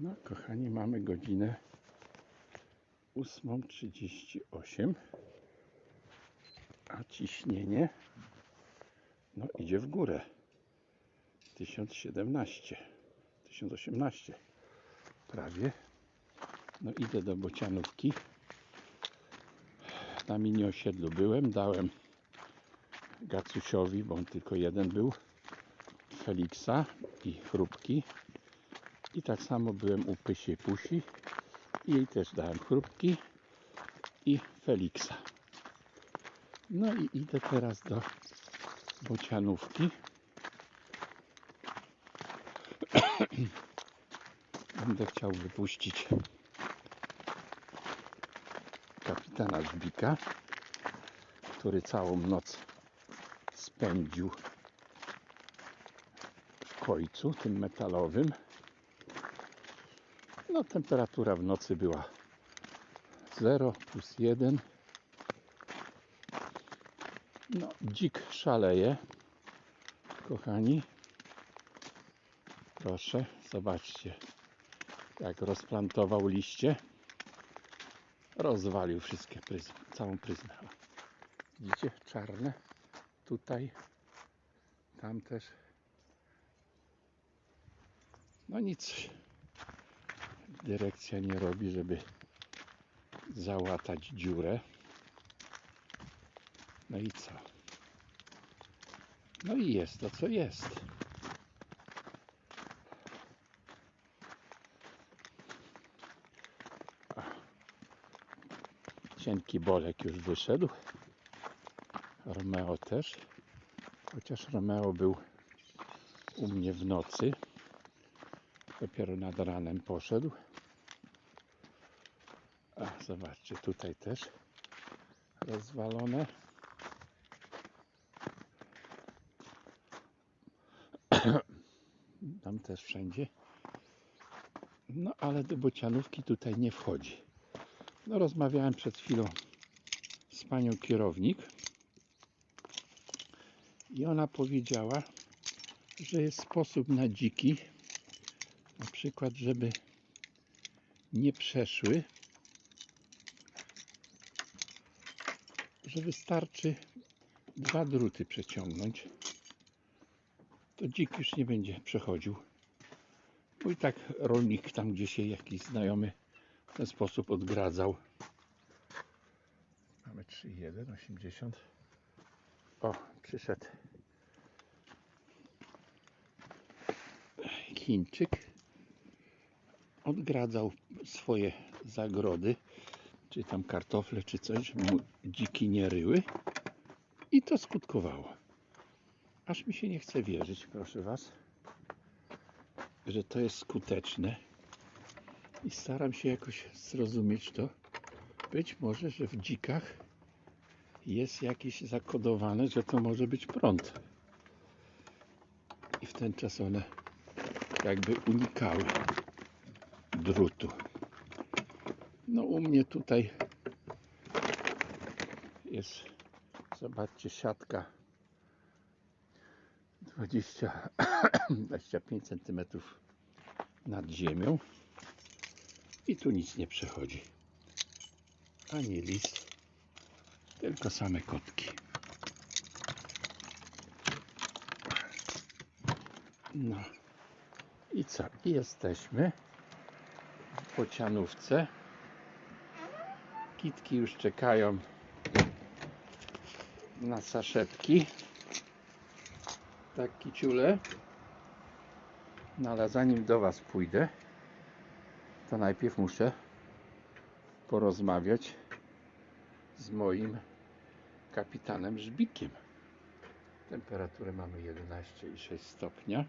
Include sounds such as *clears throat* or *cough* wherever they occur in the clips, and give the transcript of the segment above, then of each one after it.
No, kochani, mamy godzinę 8.38, a ciśnienie no, idzie w górę. 1017, 1018 prawie. No, idę do Bocianówki. Na mini osiedlu byłem, dałem Gacusiowi, bo on tylko jeden był, Feliksa i chrupki. I tak samo byłem u Pysi Pusi i jej też dałem chrupki i Feliksa. No i idę teraz do Bocianówki. *clears throat* Będę chciał wypuścić kapitana Żbika, który całą noc spędził w kojcu tym metalowym. No temperatura w nocy była 0 plus 1. No dzik szaleje. Kochani. Proszę, zobaczcie jak rozplantował liście. Rozwalił wszystkie pryzmy, całą pryzmę. Widzicie? Czarne. Tutaj. Tam też. No nic dyrekcja nie robi, żeby załatać dziurę. No i co? No i jest to, co jest. Cienki bolek już wyszedł. Romeo też. Chociaż Romeo był u mnie w nocy. Dopiero nad ranem poszedł. Zobaczcie, tutaj też rozwalone. *clears throat* Tam też wszędzie. No ale do bocianówki tutaj nie wchodzi. No rozmawiałem przed chwilą z panią kierownik i ona powiedziała, że jest sposób na dziki, na przykład, żeby nie przeszły, że wystarczy dwa druty przeciągnąć, to dzik już nie będzie przechodził. Bo i tak rolnik tam gdzieś się jakiś znajomy w ten sposób odgradzał. Mamy 3,1, 80. O, przyszedł Chińczyk. Odgradzał swoje zagrody, czy tam kartofle, czy coś, żeby mu dziki nie ryły. I to skutkowało. Aż mi się nie chce wierzyć, proszę Was, że to jest skuteczne. I staram się jakoś zrozumieć to. Być może, że w dzikach jest jakieś zakodowane, że to może być prąd. I w ten czas one jakby unikały drutu. No u mnie tutaj jest, zobaczcie, siatka 20, 25 cm nad ziemią i tu nic nie przechodzi. Ani list, tylko same kotki. No i co? Jesteśmy w Bocianówce. Kitki już czekają na saszetki. Tak, kiciule. No ale zanim do Was pójdę, to najpierw muszę porozmawiać z moim kapitanem Żbikiem. Temperaturę mamy 11,6 stopnia.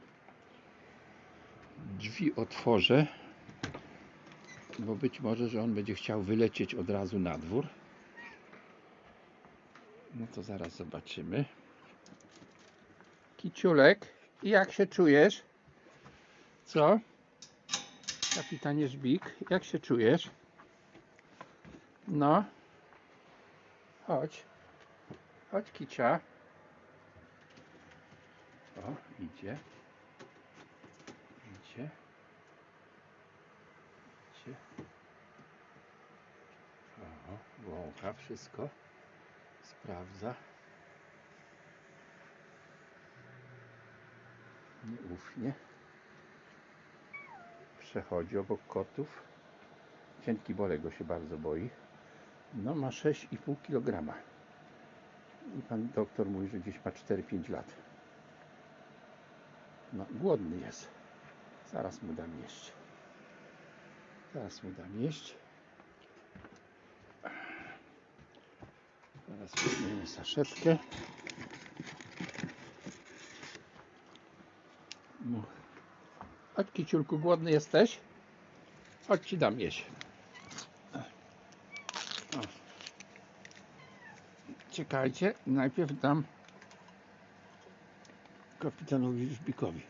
Drzwi otworzę, bo być może, że on będzie chciał wylecieć od razu na dwór. No to zaraz zobaczymy. Kiciulek, jak się czujesz? Co? Kapitanie Żbik, jak się czujesz? No. Chodź. Chodź, kicia. O, idzie. Wącha wszystko, sprawdza. Nieufnie. Przechodzi obok kotów. Cienki Bolego się bardzo boi. No ma 6,5 kg. I pan doktor mówi, że gdzieś ma 4-5 lat. No, głodny jest. Zaraz mu dam jeść. Zaraz mu dam jeść. Teraz weźmiemy saszetkę. No. Chodź kiciulku, głodny jesteś? Chodź ci dam jeść. Czekajcie, najpierw dam kapitanowi Żbikowi.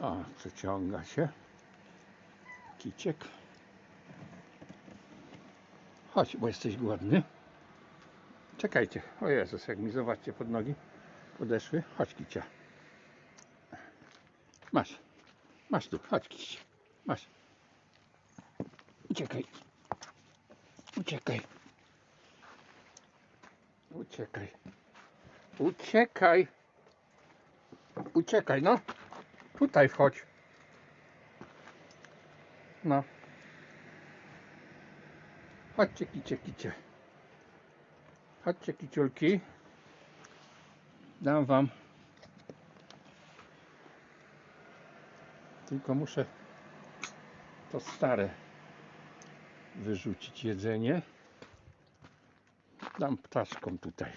O, przeciąga się. Kiciek. Chodź, bo jesteś głodny. Czekajcie. O Jezus, jak mi zobaczcie pod nogi podeszły. Chodź, kicia. Masz. Masz tu, chodź, kicia. Masz. Uciekaj. Uciekaj. Uciekaj. Uciekaj. Uciekaj, no. Tutaj wchodź. No. Chodźcie, kicie, kicie. Chodźcie, kiciulki. Dam wam. Tylko muszę to stare wyrzucić jedzenie. Dam ptaszkom tutaj.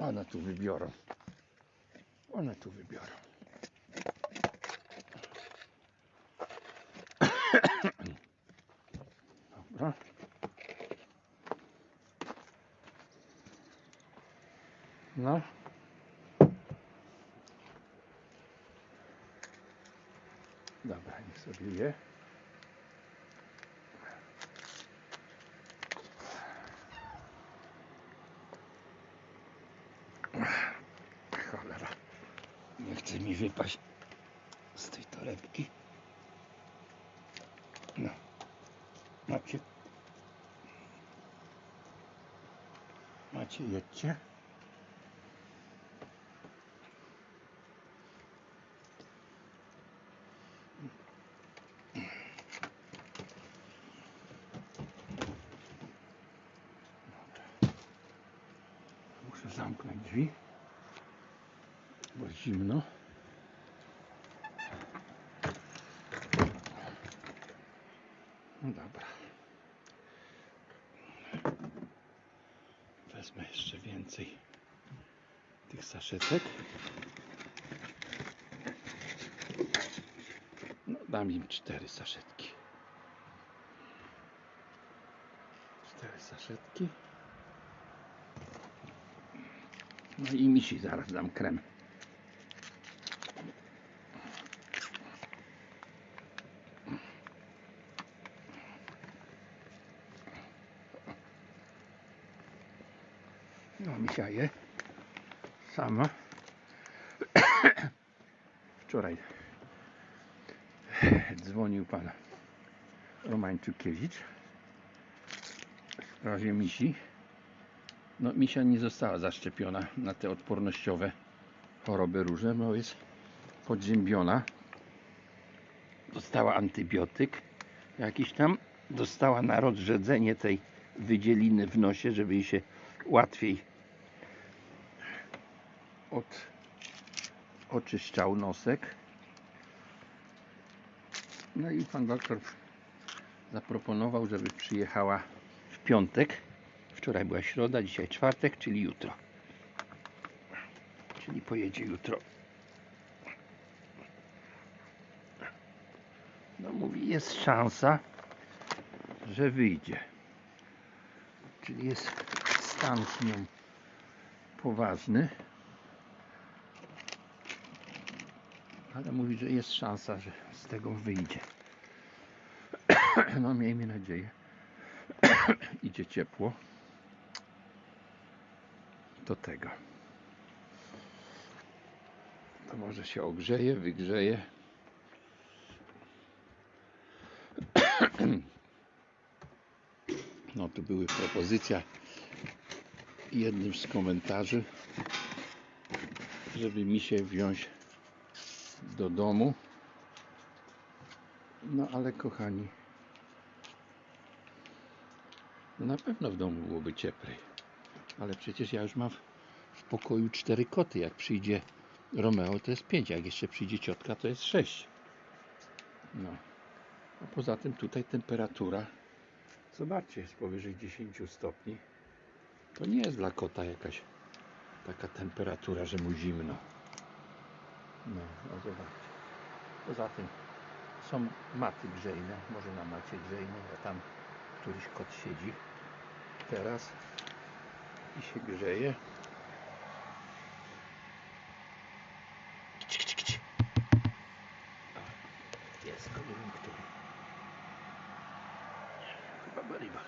One tu wybiorą. One tu wybiorą. Dobra. No. Dobra, je. Cholera. Nie chce mi wypaść z tej torebki. No. Macie. Macie, jedźcie. Muszę zamknąć drzwi, bo zimno. No dobra. Wezmę jeszcze więcej tych saszetek. No, dam im cztery saszetki. Cztery saszetki. No i misi zaraz dam krem. No misia je sama. *coughs* Wczoraj dzwonił pan Romańczukiewicz w sprawie misi. No misia nie została zaszczepiona na te odpornościowe choroby różne, bo jest podziębiona. Dostała antybiotyk jakiś tam. Dostała na rozrzedzenie tej wydzieliny w nosie, żeby jej się łatwiej od, oczyszczał nosek. No i pan doktor zaproponował, żeby przyjechała w piątek. Wczoraj była środa, dzisiaj czwartek, czyli jutro. Czyli pojedzie jutro. No mówi, jest szansa, że wyjdzie. Czyli jest stan z nią poważny. Ale mówi, że jest szansa, że z tego wyjdzie. No miejmy nadzieję. *clears throat* Idzie ciepło. Do tego. To może się ogrzeje, wygrzeje. *clears throat* No tu były propozycja jednym z komentarzy, żeby mi się wziąć do domu. No ale kochani, na pewno w domu byłoby cieplej. Ale przecież ja już mam w, pokoju cztery koty. Jak przyjdzie Romeo, to jest pięć. Jak jeszcze przyjdzie ciotka, to jest sześć. No. A poza tym tutaj temperatura, zobaczcie, jest powyżej 10 stopni. To nie jest dla kota jakaś taka temperatura, że mu zimno. No, no zobaczcie. Poza tym są maty grzejne, może na macie grzejnej, a tam któryś kot siedzi teraz i się grzeje. O, Jest wiem który. Chyba Bariba.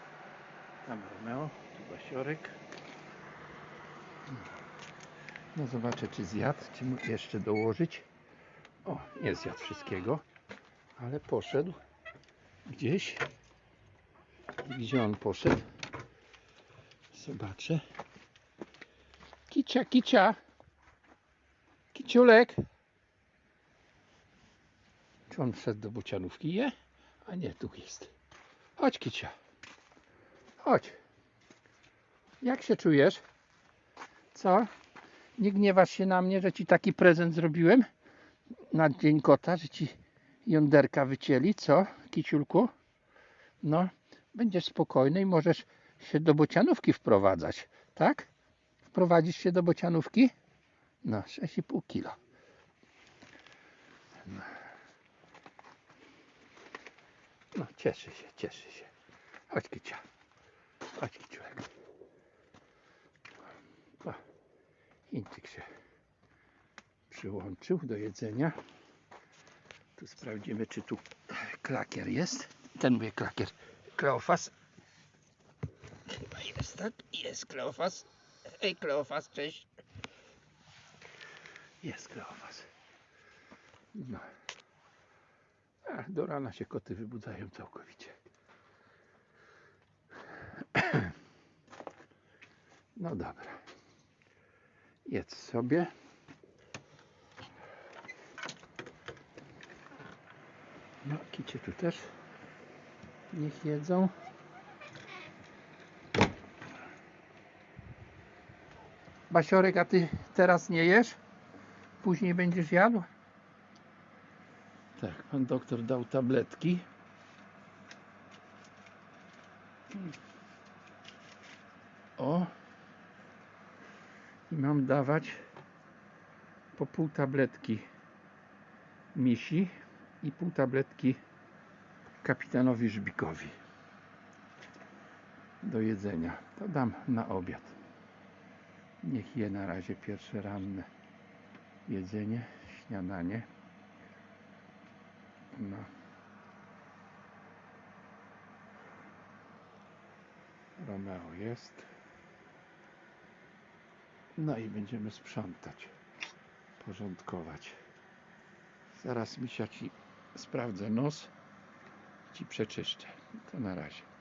Tam Romeo, tu Basiorek. No zobaczę czy zjadł, czy mu jeszcze dołożyć. O, nie zjadł wszystkiego, ale poszedł gdzieś. Gdzie on poszedł? Zobaczę. Kicia, kicia. Kiciulek. Czy on wszedł do bocianówki? Je? A nie, tu jest. Chodź, kicia. Chodź. Jak się czujesz? Co? Nie gniewasz się na mnie, że ci taki prezent zrobiłem? Na dzień kota, że ci jąderka wycięli, co? Kiciulku? No, będziesz spokojny i możesz się do bocianówki wprowadzać, tak? Wprowadzisz się do bocianówki? No, 6,5 kilo. No. no, cieszy się, cieszy się. Chodź, Kicia. Chodź, Kiciułek. O, Chińczyk się przyłączył do jedzenia. Tu sprawdzimy, czy tu klakier jest. Ten mówię klakier. Kleofas. Jest Kleofas. Ej, Kleofas, cześć. Jest Kleofas. No. A, do rana się koty wybudzają całkowicie. No dobra. Jedz sobie. No, kicie tu też niech jedzą. Basiorek, a ty teraz nie jesz? Później będziesz jadł? Tak, pan doktor dał tabletki. O. I mam dawać po pół tabletki misi i pół tabletki kapitanowi Żbikowi do jedzenia. To dam na obiad. Niech je na razie pierwsze ranne jedzenie, śniadanie. No. Romeo jest. No i będziemy sprzątać, porządkować. Zaraz misia ci sprawdzę nos ci przeczyszczę. To na razie.